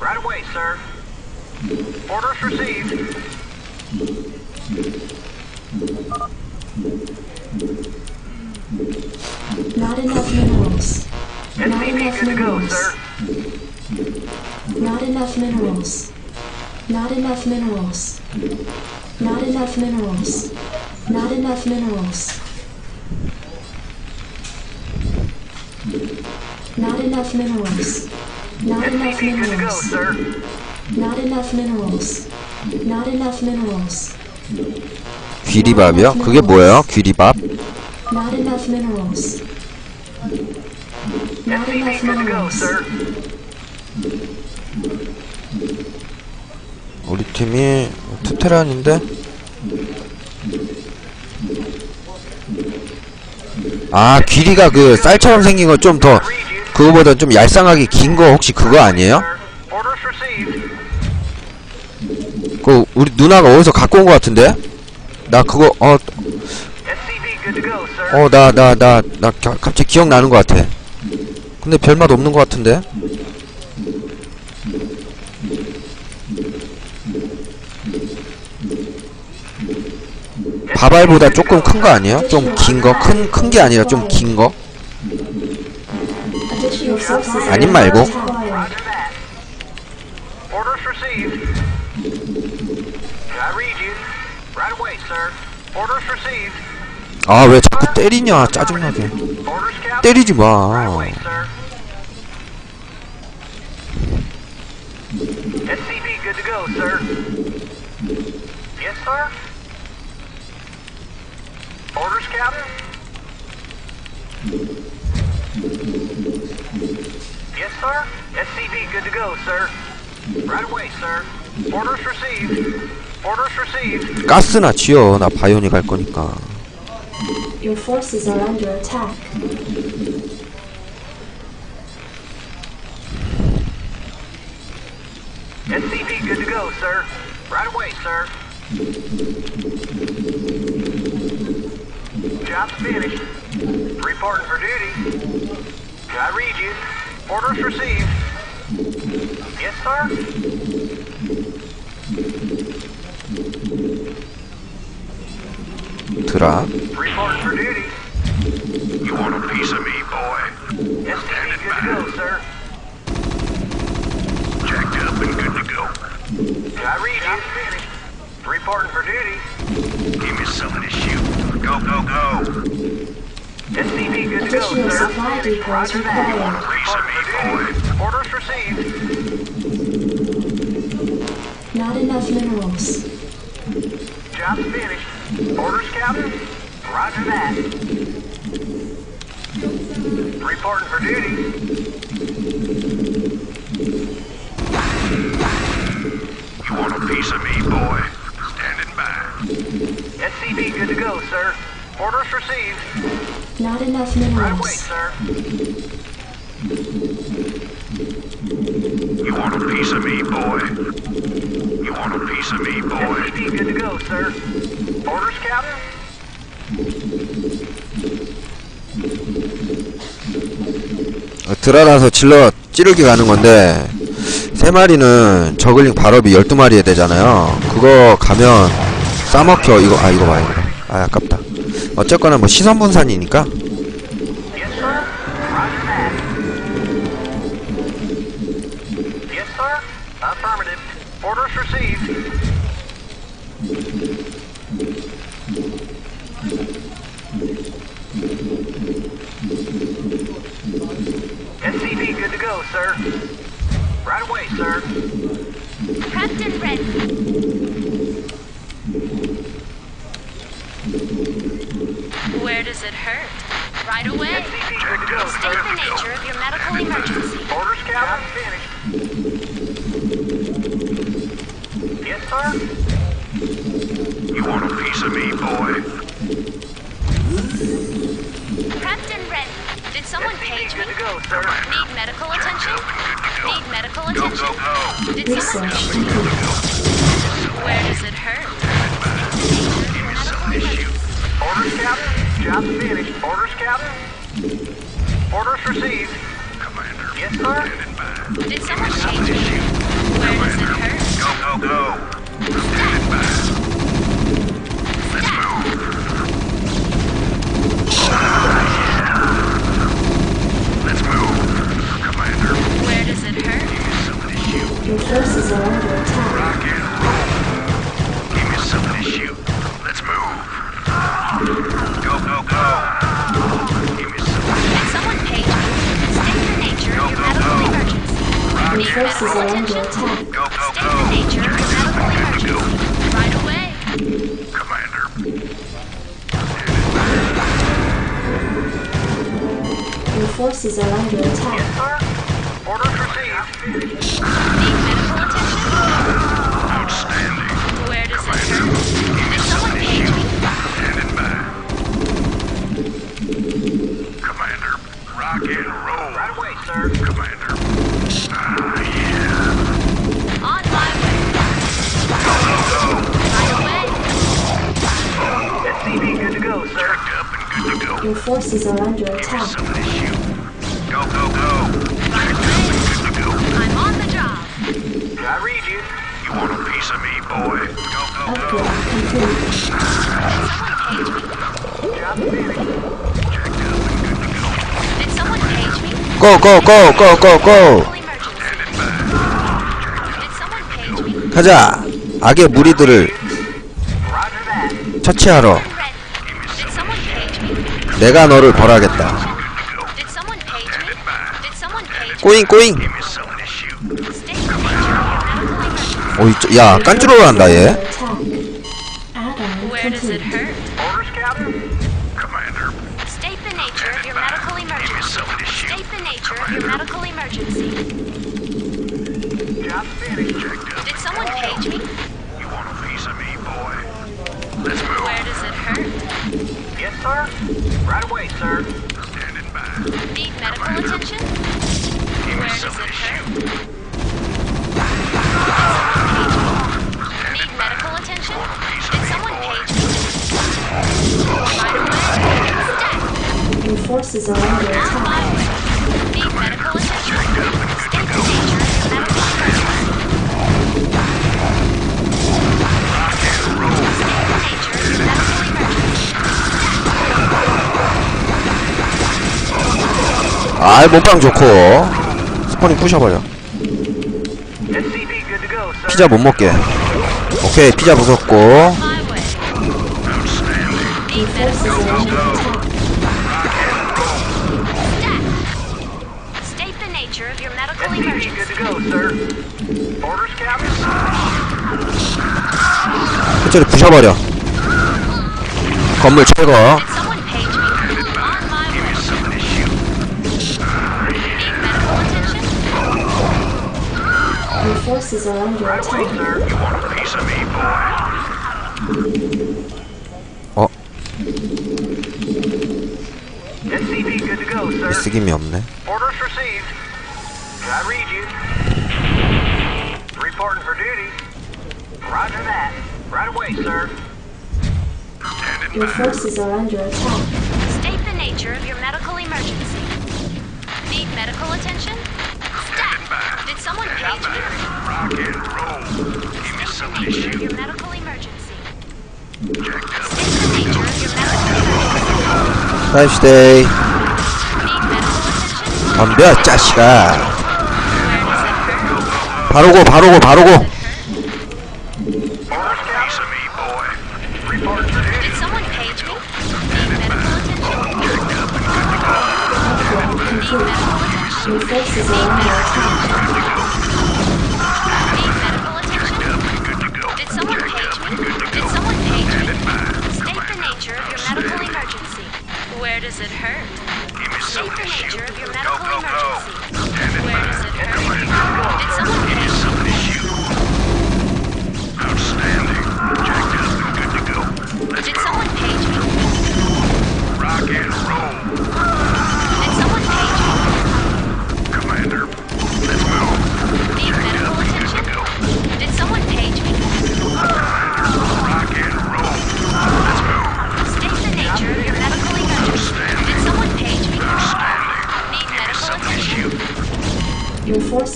Right away, sir. Orders received. Not enough minerals. Not SCV enough to go, minerals. Not enough minerals. Not enough minerals. Not enough minerals. Not enough minerals. Not enough minerals. Not enough minerals. sir. Not enough minerals. Not enough minerals. 귀리밥이요? 그게 뭐예요? 귀리밥? Not enough minerals. Not enough minerals. sir. 우리 팀이 투테란인데? 아 귀리가 그 쌀처럼 생긴 거 좀 더 그거보다 좀 얄쌍하게 긴 거 혹시 그거 아니에요? 그 우리 누나가 어디서 갖고 온 거 같은데? 나 그거 sir. 어나 나 나 나 갑자기 기억나는 거 같아 근데 별맛 없는 거 같은데? 바발보다 조금 큰 거 아니에요? 좀 긴 거? 큰 큰 게 아니라 좀 긴 거? 아님 말고 아 왜 자꾸 때리냐 짜증나게 때리지 마 SCB good to go, sir. Yes, sir. Orders, Captain. Yes, sir. SCV good to go, sir. Right away, sir. Orders received. Orders received. 가스나 지어 나 바이오니 갈 거니까 Your forces are under attack. SCV good to go, sir. Right away, sir. Job's finished. Reporting for duty. I read you. Orders received. Yes, sir. 드라 Reporting for duty. You want a piece of me, boy? SCV good to go, sir. Jacked up and good to go. I read you. finished. Reporting for duty. Give me some of this shoot. Go, go, go. SCV good to go, Additional sir. supply depots Roger that. required. A piece of me, boy. Orders received. Not enough minerals. Job's finished. Orders, Captain? Roger that. Reporting for duty. You want a piece of me, boy? Standing by. SCV good to go, sir. Orders received. Not enough Right away, minerals. sir. You want a piece of me, boy? You want a piece of me, boy? SCV good to go, sir. Orders, Captain? 어, 드라라서 질러 찌르기 가는 건데 세 마리는 저글링 발업이 12마리에 되잖아요 그거 가면 싸먹혀 이거 아 이거 봐야 돼. 아 아깝다 어쨌거나 뭐 시선분산이니까 Go, sir. Right away, sir. Captain Red. Does it hurt? Right away. SCV good to go, State the nature of your medical emergency. Orders, Captain. Finished. Yes, sir. You want a piece of me, boy? Prepped and ready. Did someone page me? go. Need medical attention? Need medical attention? go. Did someone page me? Where does it hurt? Nature of your medical emergency. Orders, Captain. Job finished. Orders, Captain? Orders received. Commander. Yes, sir? Did someone change me? Where Commander. it? Go, go, go. Standing by. Forces are under attack. Go, go, State go. the nature your medical Good to go. emergency. Right away. Commander. Your forces are under attack. Sir? Orders received. Your forces are under attack. Go, go, go! I'm on the job! I read you. You want a piece of me, boy? Go, go, go! Job Did someone page me? Go, go, go, go, go, go! 가자! 악의 무리들을 처치하러 내가 너를 벌하겠다. 꼬잉 꼬잉. 오이 어, 야 깐주로를 한다 얘. Sir. Right away, sir. Standing by. Need medical attention? Give me Where does something it to hurt? shoot. Need medical attention? Did someone page me? Right away. Stat. Your forces are under On attack. 아 몸빵 좋고. 스포닝 부셔버려. 피자 못먹게. 오케이 피자 부쉈고. 그쪽에 부셔버려. 건물 철거 Your forces are under Right away, attack. sir. You want a piece of me, boy? 어, SCV good to go, sir. 쓰김이 없네. Orders received. I read you. Reporting for duty. Roger that. Right away, sir. Standing Your by. forces are under attack. State the nature of your medical emergency. Need medical attention? Did someone page me? Rock and roll. Give me some of this shit. Your medical emergency. Check out. State the nature of your medical emergency. Nice day. 덤벼 짜식아 바로고 바로고 바로고 Thank you. Q6 is in medical. Did me? Did someone page me? State the nature of your medical emergency. Where does it hurt? State the nature of your medical emergency.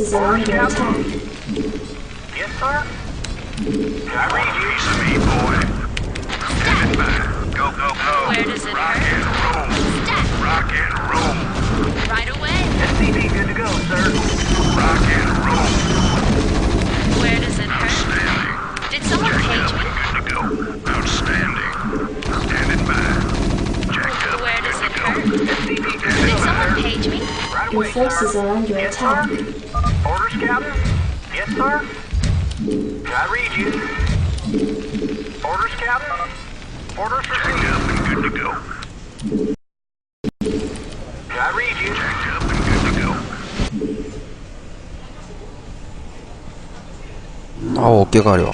Your forces are under attack. Yes, sir. I read you. Piece me, boy. Standing by. Go, go, go. Where does it Right Your away, sir. forces are under Yes, attack. sir. Orders, Captain? Yes, sir. Can I read you? Orders, Captain? Orders Jacked received. up and good to go. Can I read you? Jacked up and good to go. 아우 어깨 가려